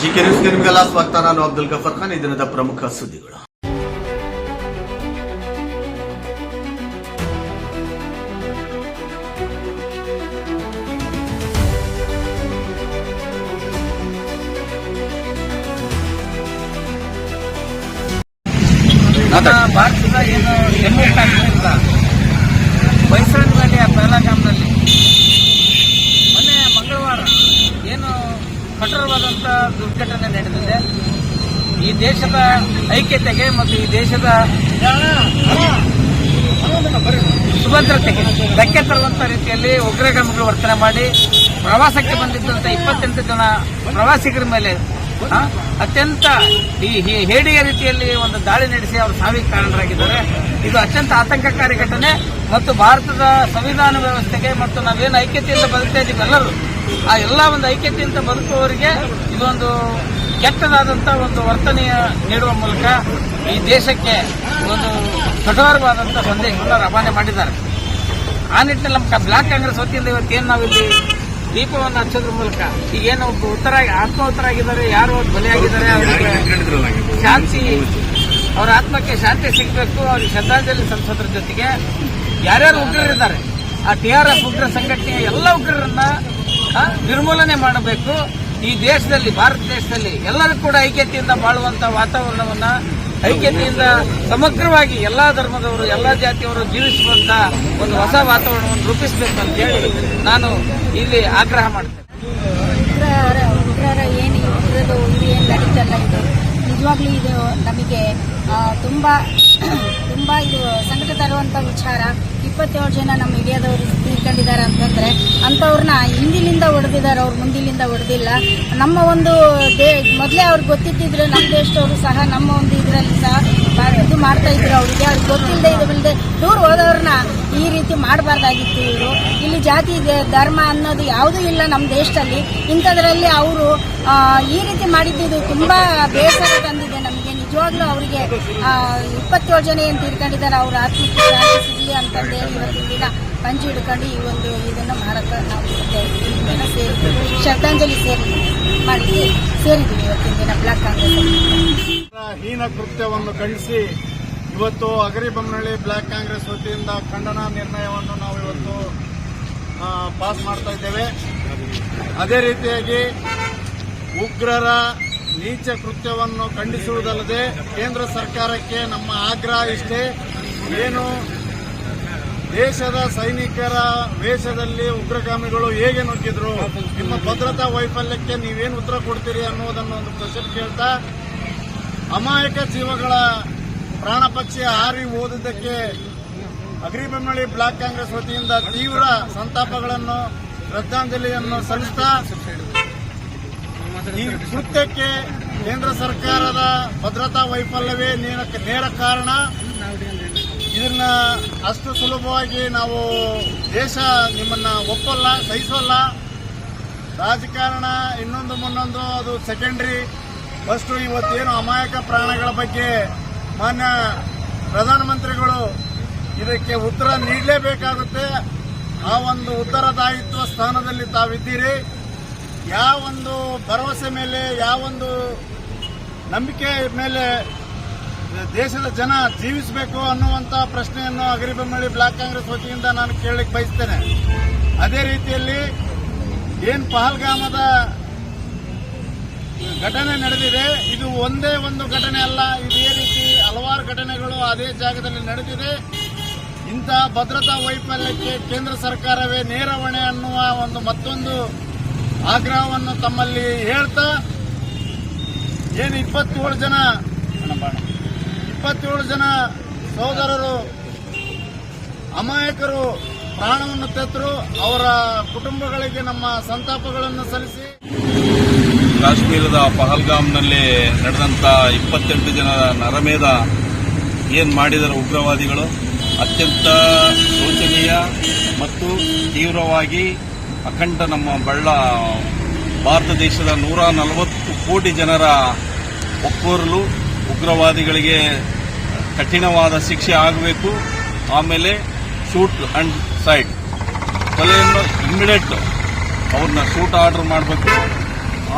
GK ನ್ಯೂಸ್ಗೆ ನಿಮಗೆಲ್ಲ ಸ್ವಾಗತ. ನಾನು ಅಬ್ದುಲ್ ಗಫರ್ ಖಾನ್. ಈ ದಿನದ ಪ್ರಮುಖ ಸುದ್ದಿಗಳು. ಭಾರತದ ಏನು ಜಮ್ಮು ಮೈಸೂರಿನಲ್ಲಿ ವ್ಯಾಲಿಯ ಪಹಲಗಾಮ್ನಲ್ಲಿ ಮೊನ್ನೆ ಮಂಗಳವಾರ ಏನು ಕಠೋರವಾದಂಥ ದುರ್ಘಟನೆ ನಡೆದಿದೆ. ಈ ದೇಶದ ಐಕ್ಯತೆಗೆ ಮತ್ತು ಈ ದೇಶದ ಸುಭದ್ರತೆಗೆ ಧಕ್ಕೆ ತರುವಂಥ ರೀತಿಯಲ್ಲಿ ಉಗ್ರಗಾಮಿಗಳು ವರ್ತನೆ ಮಾಡಿ, ಪ್ರವಾಸಕ್ಕೆ ಬಂದಿದ್ದಂತ ಇಪ್ಪತ್ತೆಂಟು ಜನ ಪ್ರವಾಸಿಗರ ಮೇಲೆ ಅತ್ಯಂತ ಈ ಹೇಡಿಯ ರೀತಿಯಲ್ಲಿ ಒಂದು ದಾಳಿ ನಡೆಸಿ ಅವರು ಸಾವಿಗೆ ಕಾರಣರಾಗಿದ್ದಾರೆ. ಇದು ಅತ್ಯಂತ ಆತಂಕಕಾರಿ ಘಟನೆ ಮತ್ತು ಭಾರತದ ಸಂವಿಧಾನ ವ್ಯವಸ್ಥೆಗೆ ಮತ್ತು ನಾವೇನು ಐಕ್ಯತೆಯಿಂದ ಬದುಕ್ತಾ ಇದ್ದೀವಿ ಎಲ್ಲರೂ ಆ ಎಲ್ಲ ಒಂದು ಐಕ್ಯತೆಯಿಂದ ಬದುಕುವವರಿಗೆ ಇದೊಂದು ಕೆಟ್ಟದಾದಂಥ ಒಂದು ವರ್ತನೆಯ ನೀಡುವ ಮೂಲಕ ಈ ದೇಶಕ್ಕೆ ಒಂದು ಕಠೋರವಾದಂಥ ಸಂದೇಶವನ್ನು ರವಾನೆ ಮಾಡಿದ್ದಾರೆ. ಆ ನಿಟ್ಟಿನಲ್ಲಿ ನಮ್ಮ ಬ್ಲಾಕ್ ಕಾಂಗ್ರೆಸ್ ವತಿಯಿಂದ ಇವತ್ತೇನು ನಾವಿಲ್ಲಿ ದೀಪವನ್ನು ಹಚ್ಚೋದ್ರ ಮೂಲಕ ಈಗೇನು ಒಬ್ಬ ಉತ್ತರ ಆತ್ಮಹುತರಾಗಿದ್ದಾರೆ ಯಾರು ಒಂದು ಬಲಿಯಾಗಿದ್ದಾರೆ ಅವರಿಗೆ ಶಾಂತಿ ಅವರ ಆತ್ಮಕ್ಕೆ ಶಾಂತಿ ಸಿಗಬೇಕು ಅವ್ರಿಗೆ ಶ್ರದ್ಧಾಂಜಲಿ ಸಲ್ಲಿಸೋದ್ರ ಜೊತೆಗೆ ಯಾರ್ಯಾರು ಉಗ್ರರಿದ್ದಾರೆ ಆ ಟಿ ಆರ್ ಎಫ್ ಉಗ್ರ ಸಂಘಟನೆಯ ಎಲ್ಲ ಉಗ್ರರನ್ನ ನಿರ್ಮೂಲನೆ ಮಾಡಬೇಕು. ಈ ದೇಶದಲ್ಲಿ, ಭಾರತ ದೇಶದಲ್ಲಿ ಎಲ್ಲರೂ ಕೂಡ ಐಕ್ಯತೆಯಿಂದ ಬಾಳುವಂತ ವಾತಾವರಣವನ್ನ, ಐಕ್ಯತೆಯಿಂದ ಸಮಗ್ರವಾಗಿ ಎಲ್ಲಾ ಧರ್ಮದವರು, ಎಲ್ಲಾ ಜಾತಿಯವರು ಜೀವಿಸುವಂತ ಒಂದು ಹೊಸ ವಾತಾವರಣವನ್ನು ರೂಪಿಸಬೇಕು ಅಂತ ಹೇಳಿ ನಾನು ಇಲ್ಲಿ ಆಗ್ರಹ ಮಾಡ್ತೇನೆ. ನಿಜವಾಗ್ಲೂ ಇದು ನಮಗೆ ತುಂಬಾ ತುಂಬಾ, ತುಂಬ ಇದು ಸಂಕಟ ತರುವಂತ ವಿಚಾರ. ಇಪ್ಪತ್ತೇಳು ಜನ ನಮ್ಮ ಇಂಡಿಯಾದವರು ತಿಳ್ಕೊಂಡಿದ್ದಾರೆ ಅಂತಂದ್ರೆ ಅಂಥವ್ರನ್ನ ಹಿಂದಿಲಿಂದ ಹೊಡೆದಿದ್ದಾರೆ, ಅವ್ರು ಮುಂದಿಲಿಂದ ಹೊಡೆದಿಲ್ಲ. ನಮ್ಮ ಒಂದು ದೇ, ಮೊದಲೇ ಅವ್ರಿಗೆ ಗೊತ್ತಿದ್ದಿದ್ರೆ ನಮ್ಮ ದೇಶದವರು ಸಹ, ನಮ್ಮ ಒಂದು ಇದರಲ್ಲಿ ಸಹ ಇದು ಮಾಡ್ತಾ ಇದ್ರು ಅವ್ರಿಗೆ. ಅವ್ರಿಗೆ ಗೊತ್ತಿಲ್ಲದೆ ಇಲ್ಲದೆ ದೂರ ಹೋದವ್ರನ್ನ ಈ ರೀತಿ ಮಾಡಬಾರ್ದಾಗಿತ್ತು ಇವರು. ಇಲ್ಲಿ ಜಾತಿ ಧರ್ಮ ಅನ್ನೋದು ಯಾವುದೂ ಇಲ್ಲ ನಮ್ಮ ದೇಶದಲ್ಲಿ. ಇಂಥದ್ರಲ್ಲಿ ಅವರು ಈ ರೀತಿ ಮಾಡಿದ್ದು ತುಂಬ ಬೇಸರ ತಂದಿದೆ ನಿಜವಾಗ್ಲೂ ಅವರಿಗೆ ಇಪ್ಪತ್ತೇಳು ಜನ ಏನು ತೀರ್ಕೊಂಡಿದ್ದಾರೆ ಅವ್ರ ಆತ್ಮಕ್ಕೆ ಸಿಗಲಿ ಅಂತಂದು ಇವತ್ತಿನ ದಿನ ಪಂಚಿ ಹಿಡ್ಕೊಂಡು ಈ ಒಂದು ಇದನ್ನು ಮಾಡಕ್ಕೆ ನಾವು ಸೇರಿ ಶ್ರದ್ಧಾಂಜಲಿ ಸೇರಿ ಮಾಡಿ ಸೇರಿದ್ದೀವಿ ಇವತ್ತಿನ ದಿನ ಬ್ಲಾಕ್ ಕಾಂಗ್ರೆಸ್ ಹೀನ ಕೃತ್ಯವನ್ನು ಖಂಡಿಸಿ ಇವತ್ತು ಅಗರಿಬೊಮ್ಮನಹಳ್ಳಿ ಬ್ಲಾಕ್ ಕಾಂಗ್ರೆಸ್ ವತಿಯಿಂದ ಖಂಡನ ನಿರ್ಣಯವನ್ನು ನಾವು ಇವತ್ತು ಪಾಸ್ ಮಾಡ್ತಾ ಇದ್ದೇವೆ. ಅದೇ ರೀತಿಯಾಗಿ ಉಗ್ರರ ನೀಚ ಕೃತ್ಯವನ್ನು ಖಂಡಿಸುವುದಲ್ಲದೆ ಕೇಂದ್ರ ಸರ್ಕಾರಕ್ಕೆ ನಮ್ಮ ಆಗ್ರಹ ಇಷ್ಟೇ. ಏನು ದೇಶದ ಸೈನಿಕರ ವೇಷದಲ್ಲಿ ಉಗ್ರಗಾಮಿಗಳು ಹೇಗೆ ನುಗ್ಗಿದ್ರು? ನಿಮ್ಮ ಭದ್ರತಾ ವೈಫಲ್ಯಕ್ಕೆ ನೀವೇನು ಉತ್ತರ ಕೊಡ್ತೀರಿ ಅನ್ನೋದನ್ನು ಒಂದು ಪ್ರಶ್ನೆ ಕೇಳ್ತಾ, ಅಮಾಯಕ ಜೀವಗಳ ಪ್ರಾಣ ಪಕ್ಷಿ ಹಾರಿ ಓದಿದ್ದಕ್ಕೆ ಅಗ್ರಿಬೆಮ್ಮಳಿ ಬ್ಲಾಕ್ ಕಾಂಗ್ರೆಸ್ ವತಿಯಿಂದ ತೀವ್ರ ಸಂತಾಪಗಳನ್ನು ಶ್ರದ್ಧಾಂಜಲಿಯನ್ನು ಸಲ್ಲಿಸ್ತಾ ಈ ಕೃತ್ಯಕ್ಕೆ ಕೇಂದ್ರ ಸರ್ಕಾರದ ಭದ್ರತಾ ವೈಫಲ್ಯವೇ ನೇರ ಕಾರಣ. ಇದನ್ನ ಅಷ್ಟು ಸುಲಭವಾಗಿ ನಾವು ದೇಶ ನಿಮ್ಮನ್ನ ಒಪ್ಪಲ್ಲ, ಸಹಿಸೋಲ್ಲ. ರಾಜಕಾರಣ ಇನ್ನೊಂದು ಮುನ್ನೊಂದು, ಅದು ಸೆಕೆಂಡ್ರಿ ಫಸ್ಟು ಇವತ್ತೇನು ಅಮಾಯಕ ಪ್ರಾಣಗಳ ಬಗ್ಗೆ ಮಾನ್ಯ ಪ್ರಧಾನಮಂತ್ರಿಗಳು ಇದಕ್ಕೆ ಉತ್ತರ ನೀಡಲೇಬೇಕಾಗುತ್ತೆ. ಆ ಒಂದು ಉತ್ತರದಾಯಿತ್ವ ಸ್ಥಾನದಲ್ಲಿ ತಾವಿದ್ದೀರಿ. ಯಾವೊಂದು ಭರವಸೆ ಮೇಲೆ ಯಾವೊಂದು ನಂಬಿಕೆ ಮೇಲೆ ದೇಶದ ಜನ ಜೀವಿಸಬೇಕು ಅನ್ನುವಂತ ಪ್ರಶ್ನೆಯನ್ನು ಅಗರಿಬೊಮ್ಮಳ್ಳಿ ಬ್ಲಾಕ್ ಕಾಂಗ್ರೆಸ್ ವತಿಯಿಂದ ನಾನು ಕೇಳಲಿಕ್ಕೆ ಬಯಸ್ತೇನೆ. ಅದೇ ರೀತಿಯಲ್ಲಿ ಏನ್ ಪಹಲ್ಗಾಮದ ಘಟನೆ ನಡೆದಿದೆ, ಇದು ಒಂದೇ ಒಂದು ಘಟನೆ ಅಲ್ಲ, ಇದೇ ರೀತಿ ಹಲವಾರು ಘಟನೆಗಳು ಅದೇ ಜಾಗದಲ್ಲಿ ನಡೆದಿದೆ. ಇಂತಹ ಭದ್ರತಾ ವೈಫಲ್ಯಕ್ಕೆ ಕೇಂದ್ರ ಸರ್ಕಾರವೇ ನೇರ ಹೊಣೆ ಅನ್ನುವ ಒಂದು ಮತ್ತೊಂದು ಆಗ್ರಹವನ್ನು ತಮ್ಮಲ್ಲಿ ಹೇಳ್ತಾ ಏನು ಇಪ್ಪತ್ತೇಳು ಜನ ಇಪ್ಪತ್ತೇಳು ಜನ ಸಹೋದರರು ಅಮಾಯಕರು ಪ್ರಾಣವನ್ನು ತೆತ್ತರು, ಅವರ ಕುಟುಂಬಗಳಿಗೆ ನಮ್ಮ ಸಂತಾಪಗಳನ್ನು ಸಲ್ಲಿಸಿ. ಕಾಶ್ಮೀರದ ಪಹಲ್ಗಾಮ್ನಲ್ಲಿ ನಡೆದಂತ ಇಪ್ಪತ್ತೆಂಟು ಜನರ ನರಮೇಧ ಏನ್ ಮಾಡಿದರ ಉಗ್ರವಾದಿಗಳು? ಅತ್ಯಂತ ಶೋಚನೀಯ ಮತ್ತು ತೀವ್ರವಾಗಿ ಅಖಂಡ ನಮ್ಮ ಬಳ್ಳ ಭಾರತ ದೇಶದ ನೂರ ನಲವತ್ತು ಕೋಟಿ ಜನರ ಒಕ್ಕೋರಲು ಉಗ್ರವಾದಿಗಳಿಗೆ ಕಠಿಣವಾದ ಶಿಕ್ಷೆ ಆಗಬೇಕು. ಆಮೇಲೆ ಶೂಟ್ ಅಂಡ್ ಸೈಡ್. ಕೊಲೆಯನ್ನು ಇಮ್ಮಿಡಿಯೇಟ್ ಅವ್ರನ್ನ ಶೂಟ್ ಆರ್ಡರ್ ಮಾಡಬೇಕು.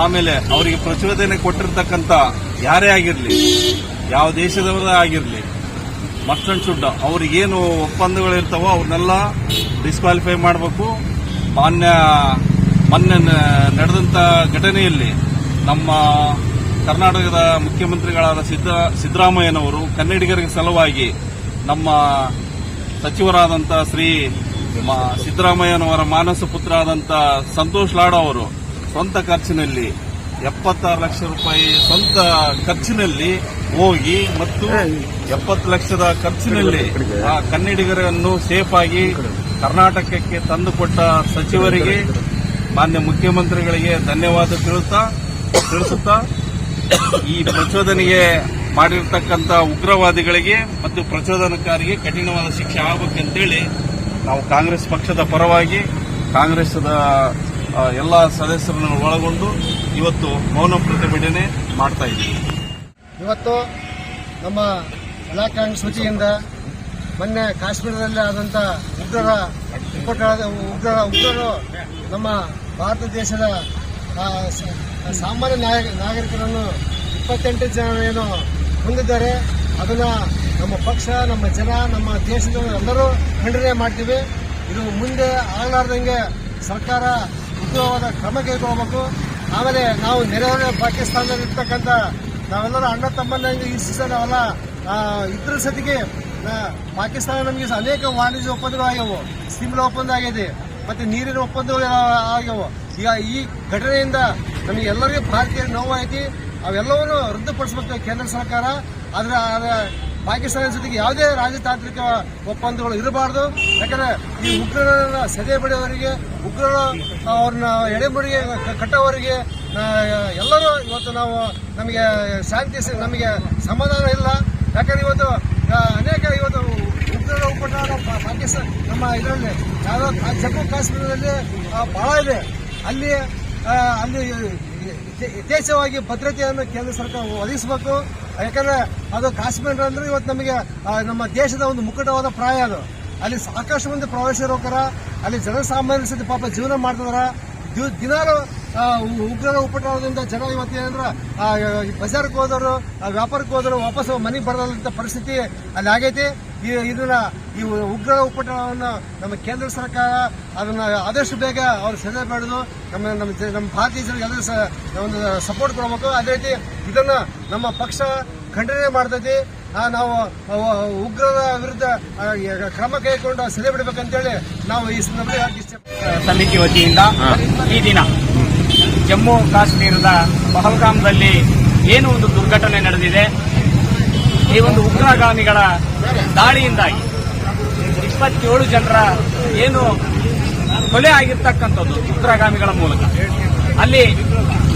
ಆಮೇಲೆ ಅವರಿಗೆ ಪ್ರಚೋದನೆ ಕೊಟ್ಟಿರ್ತಕ್ಕಂಥ ಯಾರೇ ಆಗಿರಲಿ, ಯಾವ ದೇಶದವರೇ ಆಗಿರಲಿ ಮಸ್ಟ್ ಅಂಡ್ ಶುಡ್ ಅವ್ರಿಗೇನು ಒಪ್ಪಂದಗಳಿರ್ತಾವೋ ಅವ್ರನ್ನೆಲ್ಲ ಡಿಸ್ಕ್ವಾಲಿಫೈ ಮಾಡಬೇಕು. ಮಾನ್ಯ, ಮೊನ್ನೆ ನಡೆದಂತ ಘಟನೆಯಲ್ಲಿ ನಮ್ಮ ಕರ್ನಾಟಕದ ಮುಖ್ಯಮಂತ್ರಿಗಳಾದ ಸಿದ್ದ, ಸಿದ್ದರಾಮಯ್ಯನವರು ಕನ್ನಡಿಗರಿಗೆ ಸಲುವಾಗಿ ನಮ್ಮ ಸಚಿವರಾದಂಥ ಶ್ರೀ ಸಿದ್ದರಾಮಯ್ಯನವರ ಮಾನಸ ಪುತ್ರ ಆದಂಥ ಸಂತೋಷ್ ಲಾಡ ಅವರು ಸ್ವಂತ ಖರ್ಚಿನಲ್ಲಿ ಎಪ್ಪತ್ತಾರು ಲಕ್ಷ ರೂಪಾಯಿ ಸ್ವಂತ ಖರ್ಚಿನಲ್ಲಿ ಹೋಗಿ ಮತ್ತು ಎಪ್ಪತ್ತು ಲಕ್ಷದ ಖರ್ಚಿನಲ್ಲಿ ಆ ಕನ್ನಡಿಗರನ್ನು ಸೇಫ್ ಆಗಿ ಕರ್ನಾಟಕಕ್ಕೆ ತಂದುಕೊಟ್ಟ ಸಚಿವರಿಗೆ ಮಾನ್ಯ ಮುಖ್ಯಮಂತ್ರಿಗಳಿಗೆ ಧನ್ಯವಾದ ತಿಳಿಸುತ್ತಾ ತಿಳಿಸುತ್ತಾ ಈ ಪ್ರಚೋದನೆಗೆ ಮಾಡಿರ್ತಕ್ಕಂಥ ಉಗ್ರವಾದಿಗಳಿಗೆ ಮತ್ತು ಪ್ರಚೋದನಕಾರಿಗೆ ಕಠಿಣವಾದ ಶಿಕ್ಷೆ ಆಗಬೇಕಂತೇಳಿ ನಾವು ಕಾಂಗ್ರೆಸ್ ಪಕ್ಷದ ಪರವಾಗಿ ಕಾಂಗ್ರೆಸ್ದ ಎಲ್ಲ ಸದಸ್ಯರನ್ನು ಒಳಗೊಂಡು ಇವತ್ತು ಮೌನ ಪ್ರತಿಭಟನೆ ಮಾಡ್ತಾ ಇದ್ದೀವಿ. ಇವತ್ತು ನಮ್ಮ ಕಾಂಗ್ರೆಸ್ ವತಿಯಿಂದ ಮೊನ್ನೆ ಕಾಶ್ಮೀರದಲ್ಲಿ ಆದಂತ ಉಗ್ರರ ಉಗ್ರರ, ಉಗ್ರರು ನಮ್ಮ ಭಾರತ ದೇಶದ ಸಾಮಾನ್ಯ ನಾಯ- ನಾಗರಿಕರನ್ನು ಇಪ್ಪತ್ತೆಂಟು ಜನ ಏನು ಹೊಂದಿದ್ದಾರೆ. ಅದನ್ನ ನಮ್ಮ ಪಕ್ಷ, ನಮ್ಮ ಜನ, ನಮ್ಮ ದೇಶದ ಎಲ್ಲರೂ ಖಂಡನೆ ಮಾಡ್ತೀವಿ. ಇದು ಮುಂದೆ ಆಗಲಾರ್ದಂಗೆ ಸರ್ಕಾರ ಉತ್ತಮವಾದ ಕ್ರಮ ಕೈಗೊಳ್ಳಬೇಕು ಆಮೇಲೆ ನಾವು ನೆರೆಹೊರೆ ಪಾಕಿಸ್ತಾನದಲ್ಲಿ ಇರ್ತಕ್ಕಂಥ ನಾವೆಲ್ಲರೂ ಅಣ್ಣ ತಮ್ಮನ ಈ ನಾವೆಲ್ಲ ಆ, ಇದ್ರ ಸತಿಗೆ ಪಾಕಿಸ್ತಾನ ನಮಗೆ ಅನೇಕ ವಾಣಿಜ್ಯ ಒಪ್ಪಂದಗಳು ಆಗ್ಯವು ಸಿಮ್ಲಾ ಒಪ್ಪಂದ ಆಗಿದೆ. ಮತ್ತೆ ನೀರಿನ ಒಪ್ಪಂದಗಳು ಆಗ್ಯಾವು ಈಗ ಈ ಘಟನೆಯಿಂದ ನಮಗೆ ಎಲ್ಲರಿಗೂ ಭಾರತೀಯ ಐತಿ ಅವೆಲ್ಲವನ್ನು ರದ್ದುಪಡಿಸಬೇಕು ಕೇಂದ್ರ ಸರ್ಕಾರ. ಆದ್ರೆ ಆದ್ರೆ ಪಾಕಿಸ್ತಾನದ ಜೊತೆಗೆ ಯಾವುದೇ ರಾಜತಾಂತ್ರಿಕ ಒಪ್ಪಂದಗಳು ಇರಬಾರ್ದು. ಯಾಕಂದ್ರೆ ಈ ಉಗ್ರರನ್ನ ಸದೆ ಬಡಿಯವರಿಗೆ ಉಗ್ರರು ಅವ್ರನ್ನ ಎಡೆಮುಡಿಗೆ ಕಟ್ಟವರಿಗೆ ಎಲ್ಲರೂ ಇವತ್ತು ನಾವು ನಮಗೆ ಶಾಂತಿ ನಮಗೆ ಸಮಾಧಾನ ಇಲ್ಲ. ಯಾಕಂದ್ರೆ ಇವತ್ತು ಅನೇಕ ಇವತ್ತು ಉಗ್ರರ ನಮ್ಮ ಪಾಕಿಸ್ತಾನ ನಮ್ಮ ಇದರಲ್ಲಿ, ಯಾವುದೋ ಜಮ್ಮು ಕಾಶ್ಮೀರದಲ್ಲಿ ಭಾಳ ಇದೆ. ಅಲ್ಲಿ ಅಲ್ಲಿ ಯಥೇ- ಯಥೇಚ್ಛವಾಗಿ ಭದ್ರತೆಯನ್ನು ಕೇಂದ್ರ ಸರ್ಕಾರ ಒದಗಿಸಬೇಕು. ಯಾಕಂದ್ರೆ, ಅದು ಕಾಶ್ಮೀರ ಅಂದ್ರೆ ಇವತ್ತು ನಮಗೆ ನಮ್ಮ ದೇಶದ ಒಂದು ಮುಕುಟವಾದ ಪ್ರಾಯ ಅದು. ಅಲ್ಲಿ ಸಾಕಷ್ಟು ಮಂದಿ ಪ್ರವಾಸಿಗರೋಕರ ಅಲ್ಲಿ ಜನಸಾಮಾನ್ಯರ ಸತಿ ಪಾಪ ಜೀವನ ಮಾಡ್ತಿದಾರ ಉ- ಉಗ್ರರ ಉಪಟಳದಿಂದ ಜನ ಇವತ್ತು ಏನಂದ್ರ ಬಜಾರ್ಗೆ ಹೋದವರು ವ್ಯಾಪಾರಕ್ಕೆ ಹೋದವರು ವಾಪಸ್ ಮನೆಗೆ ಬರದಂತ ಪರಿಸ್ಥಿತಿ ಅಲ್ಲಿ ಆಗೈತಿ. ಈ- ಇದನ್ನ ಈ ಉಗ್ರ ಉಪಟಳವನ್ನು ನಮ್ಮ ಕೇಂದ್ರ ಸರ್ಕಾರ ಅದನ್ನ ಆದಷ್ಟು ಬೇಗ ಅವ್ರು ಪಡೆದು ನಮ್ಮ ನಮ್ಮ ನಮ್ಮ ಭಾರತೀಯ ಜನರಿಗೆ ಎಲ್ಲರೂ ಒಂದು ಸಪೋರ್ಟ್ ಕೊಡಬೇಕು. ಅದೇ ರೀತಿ ಇದನ್ನ ನಮ್ಮ ಪಕ್ಷ ಖಂಡನೆ ಮಾಡ್ತೈತಿ. ನಾವು ಉಗ್ರರ ವಿರುದ್ಧ ಕ್ರಮ ಕೈಗೊಂಡು ಸೆರೆ ಬಿಡಬೇಕಂತೇಳಿ ನಾವು ಈ ಸಂದರ್ಭದಲ್ಲಿ ಸಮಿತಿ ವತಿಯಿಂದ ಈ ದಿನ ಜಮ್ಮು ಕಾಶ್ಮೀರದ ಪಹಲ್ಗಾಮ್ದಲ್ಲಿ ಏನು ಒಂದು ದುರ್ಘಟನೆ ನಡೆದಿದೆ? ಈ ಒಂದು ಉಗ್ರಗಾಮಿಗಳ ದಾಳಿಯಿಂದಾಗಿ ಇಪ್ಪತ್ತೇಳು ಜನರ ಏನು ಕೊಲೆ ಆಗಿರ್ತಕ್ಕಂಥದ್ದು ಉಗ್ರಗಾಮಿಗಳ ಮೂಲಕ. ಅಲ್ಲಿ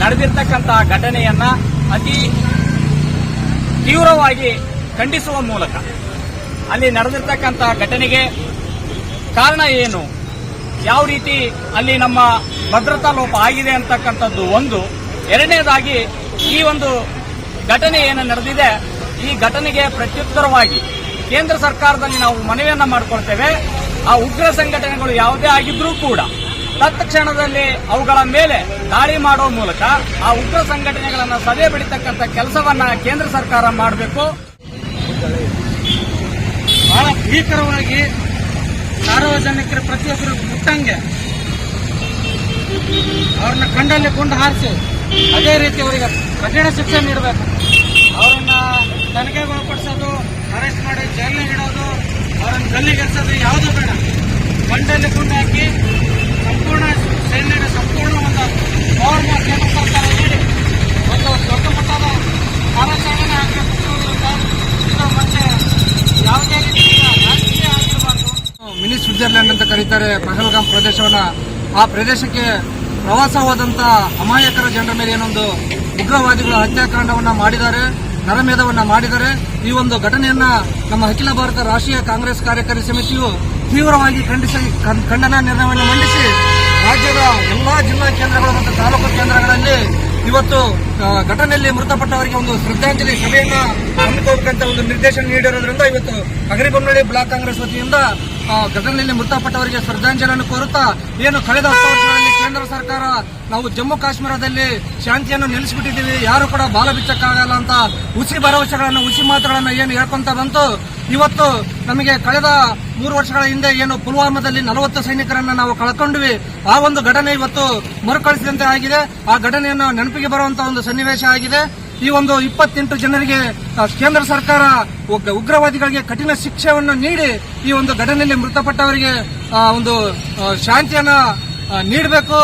ನಡೆದಿರ್ತಕ್ಕಂತಹ ಘಟನೆಯನ್ನ ಅತಿ ತೀವ್ರವಾಗಿ ಖಂಡಿಸುವ ಮೂಲಕ. ಅಲ್ಲಿ ನಡೆದಿರ್ತಕ್ಕಂತಹ ಘಟನೆಗೆ ಕಾರಣ ಏನು? ಯಾವ ರೀತಿ ಅಲ್ಲಿ ನಮ್ಮ ಭದ್ರತಾ ಲೋಪ ಆಗಿದೆ ಅಂತಕ್ಕಂಥದ್ದು ಒಂದು. ಎರಡನೇದಾಗಿ ಈ ಒಂದು ಘಟನೆ ಏನು ನಡೆದಿದೆ? ಈ ಘಟನೆಗೆ ಪ್ರತ್ಯುತ್ತರವಾಗಿ ಕೇಂದ್ರ ಸರ್ಕಾರದಲ್ಲಿ ನಾವು ಮನವಿಯನ್ನ ಮಾಡಿಕೊಳ್ತೇವೆ. ಆ ಉಗ್ರ ಸಂಘಟನೆಗಳು ಯಾವುದೇ ಆಗಿದ್ರೂ ಕೂಡ ತತ್ಕ್ಷಣದಲ್ಲಿ ಅವುಗಳ ಮೇಲೆ ದಾಳಿ ಮಾಡುವ ಮೂಲಕ ಆ ಉಗ್ರ ಸಂಘಟನೆಗಳನ್ನು ಸದೆ ಬಿಡಿತಕ್ಕಂಥ ಕೆಲಸವನ್ನ ಕೇಂದ್ರ ಸರ್ಕಾರ ಮಾಡಬೇಕು. ಬಹಳ ಭೀಕರವಾಗಿ ಸಾರ್ವಜನಿಕರ ಪ್ರತಿಯೊಬ್ಬರು ಮುಟ್ಟಂಗೆ ಅವ್ರನ್ನ ಕಂಡಲ್ಲಿ ಕೊಂಡು ಹಾರಿಸಿ ಅದೇ ರೀತಿ ಅವರಿಗೆ ಕಠಿಣ ಶಿಕ್ಷೆ ನೀಡಬೇಕು. ಅವರನ್ನ ತನಿಖೆಗೆ ಒಳಪಡಿಸೋದು ಅರೆಸ್ಟ್ ಮಾಡಿ ಜೈಲಿಗೆ ಇಡೋದು, ಅವರನ್ನು ಗಲ್ಲಿಗೆಸೋದು ಯಾವುದು ಬೇಡ. ಕಂಡಲ್ಲಿ ಕೊಂಡು ಹಾಕಿ ಸಂಪೂರ್ಣ ಸೈನ್ಯದ ಸಂಪೂರ್ಣ ಒಂದು ಪವರ್ ಕೇಂದ್ರ ಸರ್ಕಾರ ನೀಡಿ ಒಂದು ದೊಡ್ಡ ಮಟ್ಟದ ಕಾರ್ಯಾಚರಣೆ ಆಗಬೇಕು ಇದು ಮತ್ತೆ ಯಾವುದೇ ರೀತಿಯ ರಾಜಕೀಯ ಆಗಿರಬಾರ್ದು. ಮಿನಿ ಸ್ವಿಟ್ಜರ್ಲೆಂಡ್ ಅಂತ ಕರೀತಾರೆ ಪಹಲ್ಗಾಮ್ ಪ್ರದೇಶವನ್ನು. ಆ ಪ್ರದೇಶಕ್ಕೆ ಪ್ರವಾಸ ಹೋದಂತ ಅಮಾಯಕರ ಜನರ ಮೇಲೆ ಏನೊಂದು ಉಗ್ರವಾದಿಗಳು ಹತ್ಯಾಕಾಂಡವನ್ನು ಮಾಡಿದ್ದಾರೆ. ನರಮೇಧವನ್ನ ಮಾಡಿದರೆ ಈ ಒಂದು ಘಟನೆಯನ್ನ ನಮ್ಮ ಅಖಿಲ ಭಾರತ ರಾಷ್ಟ್ರೀಯ ಕಾಂಗ್ರೆಸ್ ಕಾರ್ಯಕಾರಿ ಸಮಿತಿಯು ತೀವ್ರವಾಗಿ ಖಂಡಿಸಿ ಖಂಡನಾ ನಿರ್ಣಯವನ್ನು ಮಂಡಿಸಿ ರಾಜ್ಯದ ಎಲ್ಲಾ ಜಿಲ್ಲಾ ಕೇಂದ್ರಗಳು ಮತ್ತು ತಾಲೂಕು ಕೇಂದ್ರಗಳಲ್ಲಿ ಇವತ್ತು ಘಟನೆಯಲ್ಲಿ ಮೃತಪಟ್ಟವರಿಗೆ ಒಂದು ಶ್ರದ್ಧಾಂಜಲಿ ಸಭೆಯನ್ನ ಹಮ್ಮಿಕೊಳ್ಳಬೇಕಂತ ಒಂದು ನಿರ್ದೇಶನ ನೀಡಿರೋದ್ರಿಂದ ಇವತ್ತು ಅಗರಿಬೊಮ್ಮನಹಳ್ಳಿ ಬ್ಲಾಕ್ ಕಾಂಗ್ರೆಸ್ ವತಿಯಿಂದ ಘಟನೆಯಲ್ಲಿ ಮೃತಪಟ್ಟವರಿಗೆ ಶ್ರದ್ಧಾಂಜಲಿಯನ್ನು ಕೋರುತ್ತಾ, ಏನು ಕಳೆದ ಹತ್ತು ಕೇಂದ್ರ ಸರ್ಕಾರ, ನಾವು ಜಮ್ಮು ಕಾಶ್ಮೀರದಲ್ಲಿ ಶಾಂತಿಯನ್ನು ನಿಲ್ಲಿಸಿಬಿಟ್ಟಿದ್ದೀವಿ. ಯಾರು ಕೂಡ ಬಾಲ ಬಿಚ್ಚಕ್ಕಾಗಲ್ಲ ಅಂತ ಹುಸಿ ಭರವಸೆಗಳನ್ನು ಹುಸಿ ಮಾತುಗಳನ್ನು ಏನು ಹೇಳ್ಕೊಂತ ಬಂತು. ಇವತ್ತು ನಮಗೆ ಕಳೆದ ಮೂರು ವರ್ಷಗಳ ಹಿಂದೆ ಏನು ಪುಲ್ವಾಮಾದಲ್ಲಿ ನಲವತ್ತು ಸೈನಿಕರನ್ನ ನಾವು ಕಳ್ಕೊಂಡ್ವಿ. ಆ ಒಂದು ಘಟನೆ ಇವತ್ತು ಮರುಕಳಿಸಿದಂತೆ ಆಗಿದೆ. ಆ ಘಟನೆಯನ್ನು ನೆನಪಿಗೆ ಬರುವಂತಹ ಒಂದು ಸನ್ನಿವೇಶ ಆಗಿದೆ. ಈ ಒಂದು ಇಪ್ಪತ್ತೆಂಟು ಜನರಿಗೆ ಕೇಂದ್ರ ಸರ್ಕಾರ ಉಗ್ರ- ಉಗ್ರವಾದಿಗಳಿಗೆ ಕಠಿಣ ಶಿಕ್ಷೆಯನ್ನು ನೀಡಿ ಈ ಒಂದು ಘಟನೆಯಲ್ಲಿ ಮೃತಪಟ್ಟವರಿಗೆ ಒಂದು ಶಾಂತಿಯನ್ನ ನೀಡಬೇಕು.